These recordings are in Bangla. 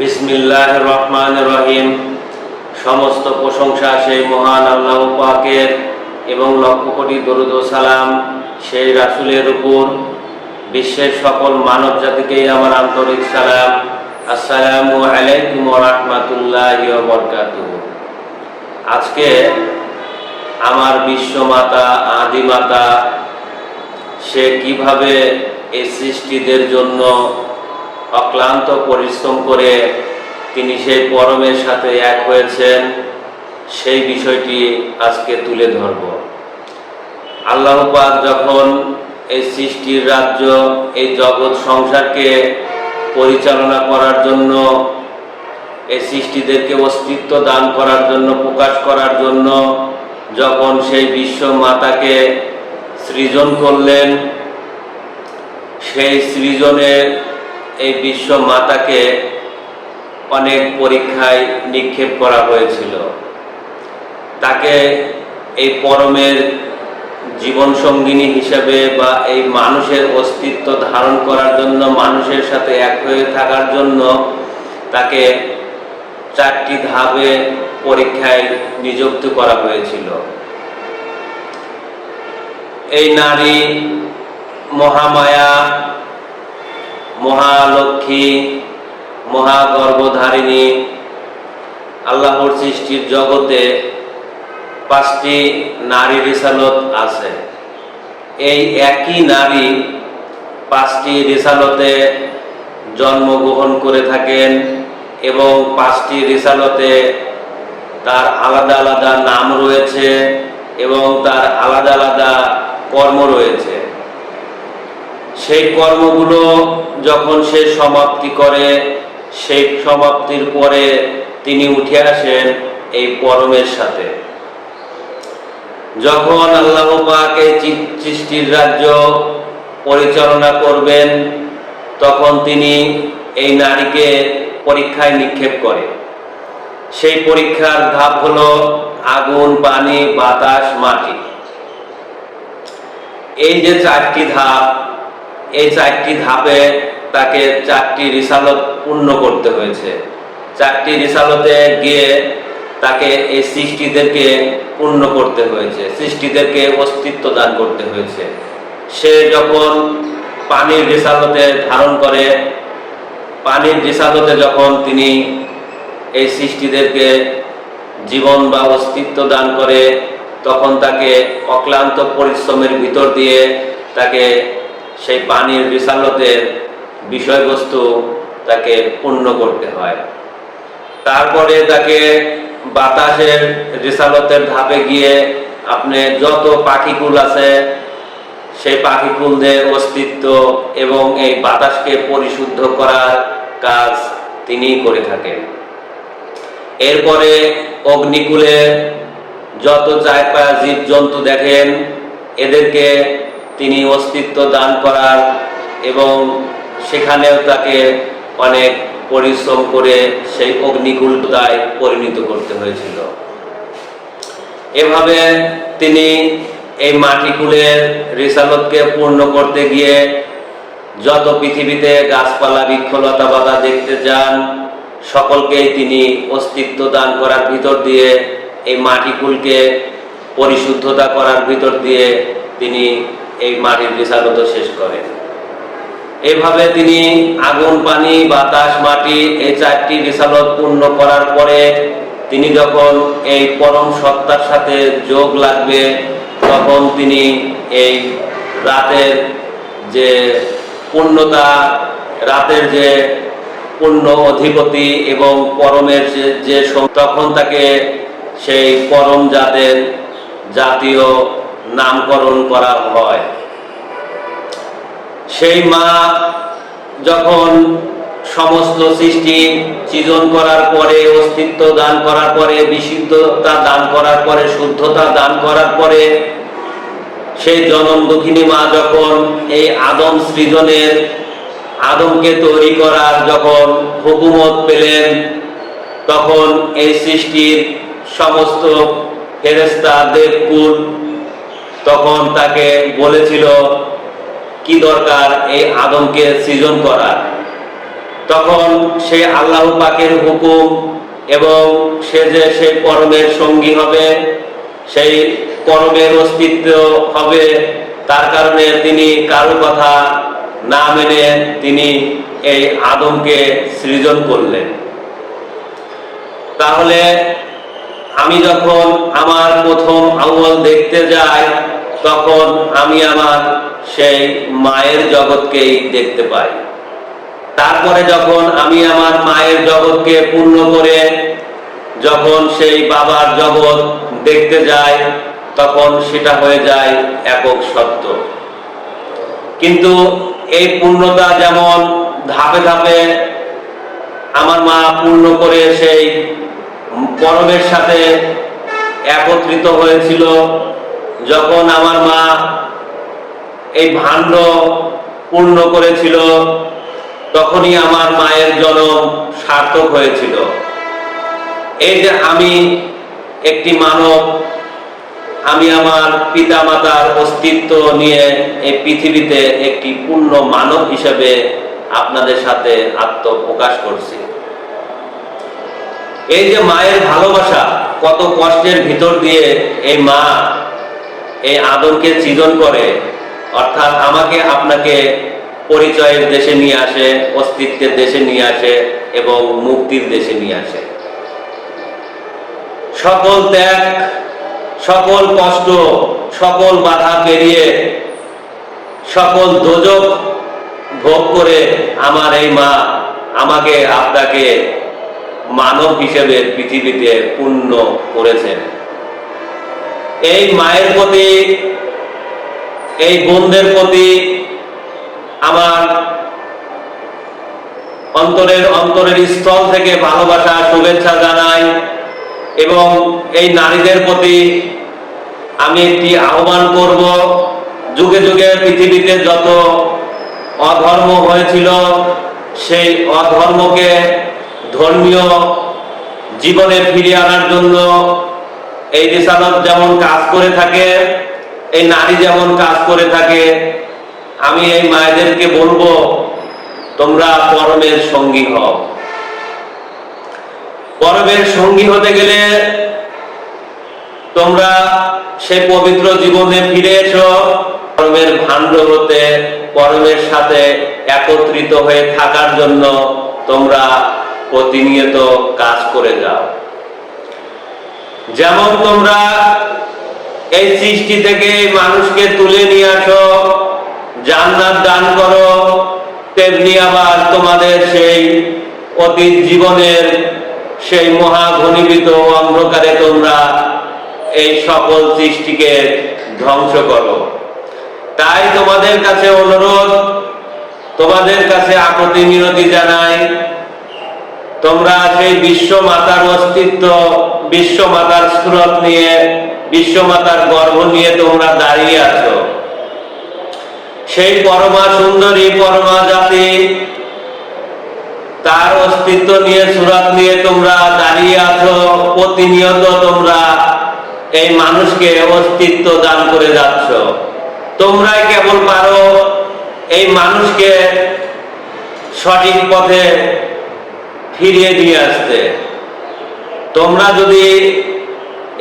বিসমিল্লাহ রহমান রহিম। সমস্ত প্রশংসা সেই মহান আল্লাহ পাকের এবং লক্ষ কোটি দরুদ সালাম সেই রাসুলের উপর। বিশ্বের সকল মানব জাতিকেই আমার আন্তরিক সালাম। আসসালামু আলাইকুম রহমতুল্লাহ বরকাতুহ। আজকে আমার বিশ্বমাতা আদিমাতা সে কীভাবে এই সৃষ্টিদের জন্য অক্লান্ত পরিশ্রম করে তিনি সেই পরমের সাথে এক হয়েছেন, সেই বিষয়টি আজকে তুলে ধরব। আল্লাহ যখন এই সৃষ্টির রাজ্য, এই জগৎ সংসারকে পরিচালনা করার জন্য, এই সৃষ্টিদেরকে অস্তিত্ব দান করার জন্য, প্রকাশ করার জন্য যখন সেই বিশ্ব মাতাকে সৃজন করলেন, সেই সৃজনের এই বিশ্ব মাতাকে অনেক পরীক্ষায় নিক্ষেপ করা হয়েছিল। তাকে এই পরমের জীবন সঙ্গিনী হিসেবে বা এই মানুষের অস্তিত্ব ধারণ করার জন্য, মানুষের সাথে এক হয়ে থাকার জন্য তাকে চারটি ধাপে পরীক্ষায় নিযুক্ত করা হয়েছিল। এই নারী মহামায়া মহালক্ষ্মী, মহাগর্ভধারিণী, আল্লাহর সৃষ্টির জগতে পাঁচটি নারী রিসালত আছে। এই একই নারী পাঁচটি রিসালতে জন্মগ্রহণ করে থাকেন এবং পাঁচটি রিসালতে তার আলাদা আলাদা নাম রয়েছে এবং তার আলাদা আলাদা কর্ম রয়েছে। সেই কর্মগুলো যখন সে সমাপ্তি করে, সেই সমাপ্তির পরে তিনি উঠে আসেন এই পরমের সাথে। যখন আল্লাহ পাক সৃষ্টির রাজ্য পরিচালনা করবেন, তখন তিনি এই নারীকে পরীক্ষায় নিক্ষেপ করে। সেই পরীক্ষার ধাপ হলো আগুন, পানি, বাতাস, মাটি। এই যে চারটি ধাপ এই চারটি ধাপে তাকে চারটি রিসালত পূর্ণ করতে হয়েছে। চারটি রিসালতে গিয়ে তাকে এই সৃষ্টিদেরকে পূর্ণ করতে হয়েছে। সৃষ্টিদেরকে অস্তিত্ব দান করতে হয়েছে। সে যখন পানির রিসালতে ধারণ করে, পানির রিসালতে যখন তিনি এই সৃষ্টিদেরকে জীবন বা অস্তিত্ব দান করে, তখন তাকে অক্লান্ত পরিশ্রমের ভিতর দিয়ে তাকে সেই পানির বিশালতের বিষয়বস্তু তাকে পূর্ণ করতে হয়। তারপরে তাকে বাতাসের রিসালতের ধাপে গিয়ে আপনি যত পাখিকুল আছে, সেই পাখিকুলদের অস্তিত্ব এবং এই বাতাসকে পরিশুদ্ধ করার কাজ তিনিই করে থাকেন। এরপরে অগ্নিকুলে যত চাইপা জীব জন্তু দেখেন, এদেরকে তিনি অস্তিত্ব দান করার এবং সেখানেও তাকে অনেক পরিশ্রম করে সেই অগ্নিকুলতায় পরিণত করতে হয়েছিল। এভাবে তিনি এই মাটিকুলের রিসালতকে পূর্ণ করতে গিয়ে যত পৃথিবীতে গাছপালা, বৃক্ষলতা বাতা দেখতে যান, সকলকেই তিনি অস্তিত্ব দান করার ভিতর দিয়ে, এই মাটিকুলকে পরিশুদ্ধতা করার ভিতর দিয়ে তিনি এই মাটির বিশালত শেষ করেন। এভাবে তিনি আগুন, পানি, বাতাস, মাটি এই চারটি বিশালত পূর্ণ করার পরে তিনি যখন এই পরম সত্তার সাথে যোগ লাগবে, তখন তিনি এই রাতের যে পূর্ণতা, রাতের যে পূর্ণ অধিপতি এবং পরমের যে তখন তাকে সেই পরম জাতের জাতীয় নামকরণ করা হয়। সেই মা যখন সমস্ত সৃষ্টি সৃজন করার পরে, অস্তিত্ব দান করার পরে, বিশুদ্ধতা দান করার পরে, শুদ্ধতা দান করার পরে, সেই জনম দুঃখিনী মা যখন এই আদম সৃজনের আদমকে তৈরি করার যখন হুকুমত পেলেন, তখন এই সৃষ্টির সমস্ত ফেরেস্তা দেবকুল তখন তাকে বলেছিল, কি দরকার এই আদমকে সৃজন করার? তখন সে আল্লাহ পাকের হুকুম এবং সে যে সে কর্মের সঙ্গী হবে, সেই কর্মের অস্তিত্ব হবে, তার কারণে তিনি কারও কথা না মেনে তিনি এই আদমকে সৃজন করলেন। তাহলে আমি যখন আমার প্রথম আউয়াল দেখতে যাই তখন আমি আমার সেই মায়ের জগৎকেই দেখতে পাই। তারপরে যখন আমি আমার মায়ের জগৎকে পূর্ণ করে যখন সেই বাবার জগৎ দেখতে যাই, তখন সেটা হয়ে যায় একক সত্য। কিন্তু এই পূর্ণতা যেমন ধাপে ধাপে আমার মা পূর্ণ করে সেই পরমের সাথে একত্রিত হয়েছিল যখন আমার মা এই ভাণ্ড পূর্ণ করেছিল, তখনই আমার মায়ের জন্ম সার্থক হয়েছিল। এই যে আমি একটি মানব, আমি আমার পিতা মাতার অস্তিত্ব নিয়ে এই পৃথিবীতে একটি পূর্ণ মানব হিসেবে আপনাদের সাথে আত্মপ্রকাশ করছি। এই যে মায়ের ভালোবাসা, কত কষ্টের ভিতর দিয়ে এই মা এই আদমকে সৃজন করে, অর্থাৎ আমাকে আপনাকে পরিচয়ের দেশে নিয়ে আসে, অস্তিত্বের দেশে নিয়ে আসে এবং মুক্তির দেশে নিয়ে আসে। সকল ত্যাগ, সকল কষ্ট, সকল বাধা পেরিয়ে, সকল দোজক ভোগ করে আমার এই মা আমাকে আপনাকে মানব হিসেবে পৃথিবীতে পূর্ণ করেছেন। এই মায়ের প্রতি, এই বোনদের প্রতি আমার অন্তরের অন্তরের স্থল থেকে ভালোবাসা, শুভেচ্ছা জানাই এবং এই নারীদের প্রতি আমি একটি আহ্বান করব। যুগে যুগে পৃথিবীতে যত অধর্ম হয়েছিল, সেই অধর্মকে ধর্মীয় জীবনে ফিরিয়ে আনার জন্য এই রিসালত যেমন কাজ করে থাকে, এই নারী যেমন কাজ করে থাকে, আমি এই মায়েদেরকে বলব, তোমরা পরমের সঙ্গী হও। পরমের সঙ্গী হতে গেলে তোমরা সে পবিত্র জীবনে ফিরে এসো, পরমের ভাণ্ড হতে, পরমের সাথে একত্রিত হয়ে থাকার জন্য তোমরা প্রতিনিয়ত কাজ করে যাও। যেমন তোমরা এই সৃষ্টি থেকে মানুষকে তুলে নিয়ে আসো, জান্নাত দান করো, তেমনি আবার তোমাদের সেই অতীত জীবনের সেই মহাঘনীভূত অন্ধকারে তোমরা এই সকল সৃষ্টিকে ধ্বংস করো। তাই তোমাদের কাছে অনুরোধ, তোমাদের কাছে আকতি মিনতি জানাই। তোমরা সেই বিশ্ব মাতার অস্তিত্ব বিশ্ব মাতার সুরত নিয়ে বিশ্ব মাতার গর্ভ নিয়ে তোমরা দাঁড়িয়ে আছো। সেই পরমা সুন্দরী পরমা জাতি, তার অস্তিত্ব নিয়ে, সুরাত নিয়ে তোমরা দাঁড়িয়ে আছো। প্রতিনিয়ত তোমরা এই মানুষকে অস্তিত্ব দান করে যাচ্ছ। তোমরাই কেবল পারো এই মানুষকে সঠিক পথে ফিরিয়ে নিয়ে আসতে। তোমরা যদি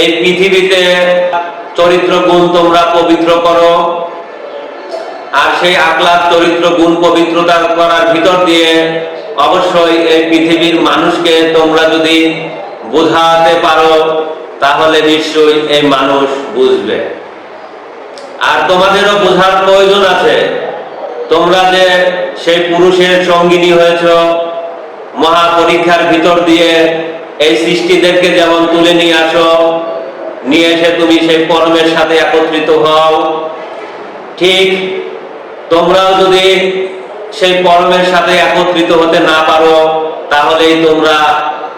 এই পৃথিবীতে চরিত্র গুণ তোমরা পবিত্র করো, আর সেই আকলাপ চরিত্র, গুণ, পবিত্রতা করার ভিতর দিয়ে অবশ্যই এই পৃথিবীর মানুষকে তোমরা যদি বোঝাতে পারো, তাহলে নিশ্চয়ই এই মানুষ বুঝবে। আর তোমাদেরও বোঝার প্রয়োজন আছে। তোমরা যে সেই পুরুষের সঙ্গিনী হয়েছ, মহাপরীক্ষার ভিতর দিয়ে এই সৃষ্টিদেরকে যেমন তুলে নিয়ে আসো, নিয়ে এসে তুমি সেই কর্মের সাথে একত্রিত হও। ঠিক তোমরাও যদি সেই কর্মের সাথে একত্রিত হতে না পারো, তাহলেই তোমরা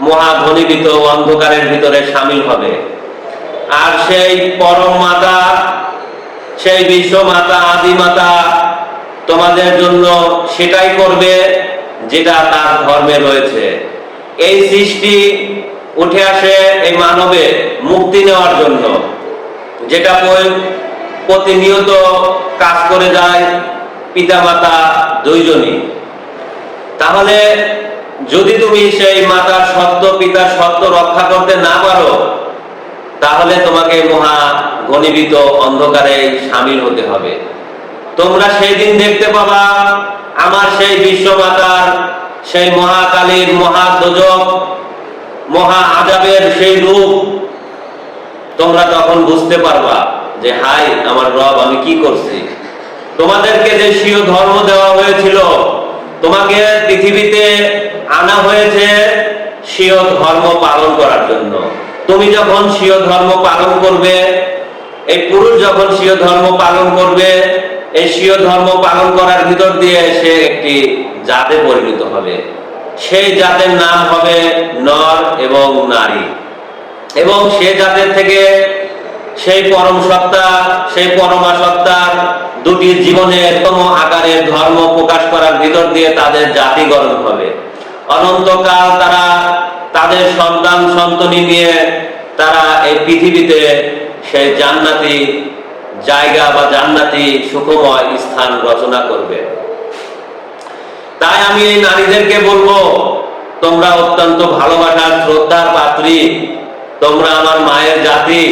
মহাঘনীভূত অন্ধকারের ভিতরে সামিল হবে। আর সেই পরম মাতা, সেই বিশ্ব মাতা, আদি মাতা তোমাদের জন্য সেটাই করবে যেটা তার ধর্মে রয়েছে। এই সৃষ্টি উঠে আসে এই মানবে মুক্তি নেওয়ার জন্য, যেটা প্রতিনিয়ত কাজ করে যায় পিতামাতা দুইজনই। তাহলে যদি তুমি সেই মাতার সত্য, পিতার সত্য রক্ষা করতে না পারো, তাহলে তোমাকে মহা ঘনীভূত অন্ধকারে সামিল হতে হবে। তোমরা সেই দিন দেখতে পাবা, আমার সেই বিশ্বমাতার সেই মহাকালীর মহাদোজক মহা আজাবের সেই রূপ তোমরা তখন বুঝতে পারবা যে, হাই, আমার রব, আমি কি করছি? তোমাদেরকে যে স্বীয় ধর্ম দেওয়া হয়েছিল, তোমাকে পৃথিবীতে আনা হয়েছে স্বীয় ধর্ম পালন করার জন্য। তুমি যখন স্বীয় ধর্ম পালন করবে, এই পুরুষ যখন স্বীয় ধর্ম পালন করবে স্বীয় ধর্ম পালন করার ভিতর দিয়ে সে একটি জাতে পরিণত হবে। সেই জাতের নাম হবে নর এবং নারী। এবং সে জাতের থেকে সেই পরম সত্তা, সেই পরমা সত্তার দুটি জীবনের তম আকারের ধর্ম প্রকাশ করার ভিতর দিয়ে তাদের জাতি গঠন হবে। অনন্তকাল তারা তাদের সন্তান সন্ততি নিয়ে তারা এই পৃথিবীতে সেই জান্নাতি জায়গা বা জান্নাতি সুখময় স্থান রচনা করবে। তাই আমি এই নারীদেরকে বলব, তোমরা অত্যন্ত ভালোবাসার শ্রদ্ধার পাত্রী, তোমরা আমার মায়ের জাতি,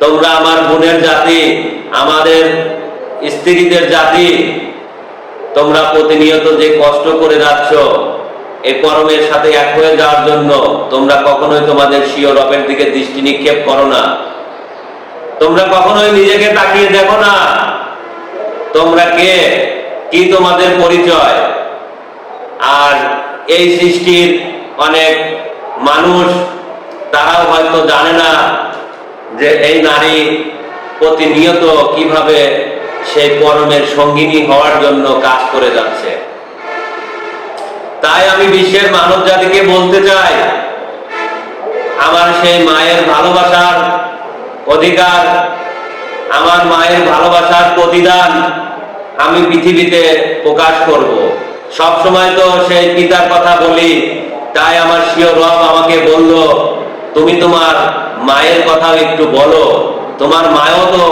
তোমরা আমার বোনের জাতি, আমাদের স্ত্রীদের জাতি, তোমরা প্রতিনিয়ত যে কষ্ট করে যাচ্ছ এই কর্মের সাথে এক হয়ে যাওয়ার জন্য তোমরা কখনোই তোমাদের রবের দিকে দৃষ্টি নিক্ষেপ করো না। তোমরা কখনোই নিজেকে তাকিয়ে দেখো না। তোমরা কে? কি তোমাদের পরিচয়? আর এই সৃষ্টির অনেক মানুষ, তারাও হয়তো জানে না যে এই নারী প্রতিনিয়ত কীভাবে সেই পরমের সঙ্গিনী হওয়ার জন্য কাজ করে যাচ্ছে। তাই আমি বিশ্বের মানব জাতিকে বলতে চাই, আমার সেই মায়ের ভালোবাসার অধিকার, আমার মায়ের ভালোবাসার প্রতিদান আমি পৃথিবীতে প্রকাশ করব। সব সময় তো সেই পিতার কথা বলি, তাই আমার শিও রব আমাকে বলল, তুমি তোমার মায়ের কথা একটু বলো। তোমার মায়ও তো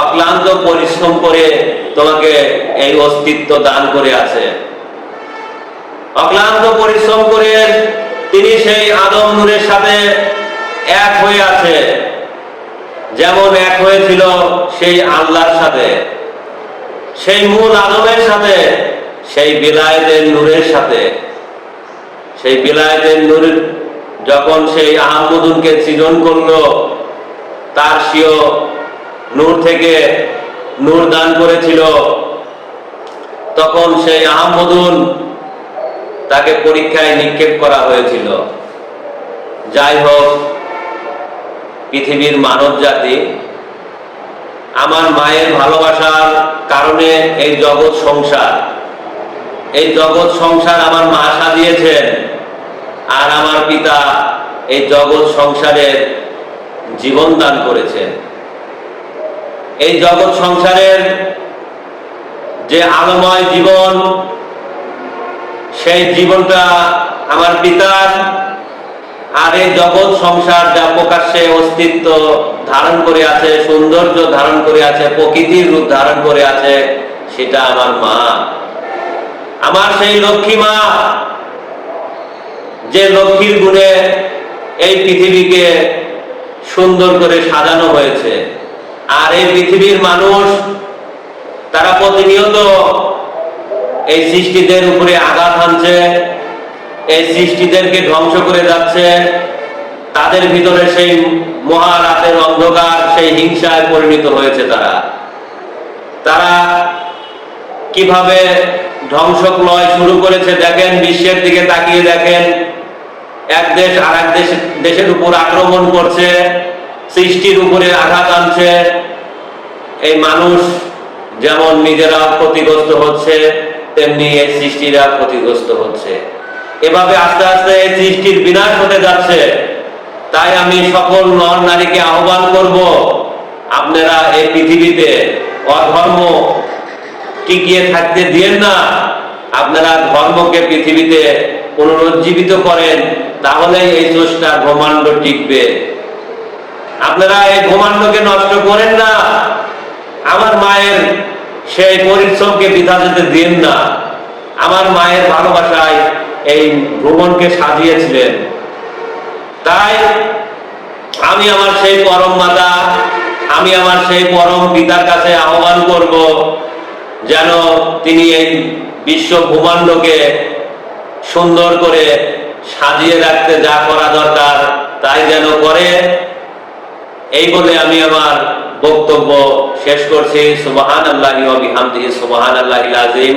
অক্লান্ত পরিশ্রম করে তোমাকে এই অস্তিত্ব দান করে আছে। অক্লান্ত পরিশ্রম করে তিনি সেই আদম নূরের সাথে এক হয়ে আছে। যেমন এক হয়েছিল সেই আল্লাহর সাথে, সেই মূল আলমের সাথে, সেই বিলায়তের নূরের সাথে। সেই বিলায়তের নূর যখন সেই আহমদুনকে সৃজন করল, তার সিও নূর থেকে নূর দান করেছিল, তখন সেই আহমদুন তাকে পরীক্ষায় নিক্ষেপ করা হয়েছিল। যাই হোক পৃথিবীর মানব জাতি আমার মায়ের ভালোবাসার কারণে এই জগৎ সংসার। এই জগৎ সংসার আমার মা সাজিয়েছেন আর আমার পিতা এই জগৎ সংসারের জীবন দান করেছেন। এই জগৎ সংসারের যে আলোময় জীবন, সেই জীবনটা আমার পিতার আর এই জগৎ সংসার যা প্রকাশ্যে অস্তিত্ব ধারণ করে আছে, সৌন্দর্য ধারণ করে আছে, প্রকৃতির রূপ ধারণ করে আছে, সেটা আমার মা। আমার সেই লক্ষ্মী মা, যে লক্ষ্মীর গুণে এই পৃথিবীকে সুন্দর করে সাজানো হয়েছে। আর এই পৃথিবীর মানুষ, তারা প্রতিনিয়ত এই সৃষ্টিদের উপরে আঘাত হানছে এই সৃষ্টিদেরকে ধ্বংস করে যাচ্ছে। তাদের ভিতরে সেই মহারাতের অন্ধকার, সেই হিংসায় পরিণত হয়েছে তারা। তারা কীভাবে ধ্বংসক্লয় শুরু করেছে দেখেন, বিশ্বের দিকে তাকিয়ে দেখেন। এক দেশ আর এক দেশ, দেশের উপর আক্রমণ করছে, সৃষ্টির উপরে আঘাত আনছে। এই মানুষ যেমন নিজেরা ক্ষতিগ্রস্ত হচ্ছে, তেমনি এই সৃষ্টিরা ক্ষতিগ্রস্ত হচ্ছে। এভাবে আস্তে আস্তে এই সৃষ্টির বিনাশ হতে যাচ্ছে। তাই আমি সকল নর নারীকে আহ্বান করব, আপনারা এই পৃথিবীতে অধর্ম টিকিয়ে থাকতে দিয়েন না। আপনারা ধর্মকে পৃথিবীতে পুনরুজ্জীবিত করেন, তাহলে এই স্রষ্টা ব্রহ্মাণ্ড টিকবে। আপনারা এই ব্রহ্মাণ্ডকে নষ্ট করেন না। আমার মায়ের সেই পরিশ্রমকে বিধা যেতে দিন না। আমার মায়ের ভালোবাসায় এই ভ্রমণকে সাজিয়েছিলেন। তাই আমি আমার সেই পরম মাতা, আমি আমার সেই পরম পিতার কাছে আহ্বান করব যেন তিনি এই বিশ্ব ভূমাণ্ডকে সুন্দর করে সাজিয়ে রাখতে যা করা দরকার তাই যেন করে। এই বলে আমি আমার বক্তব্য শেষ করছি। সুবহান আল্লাহ সুবহান আল্লাহ আজিম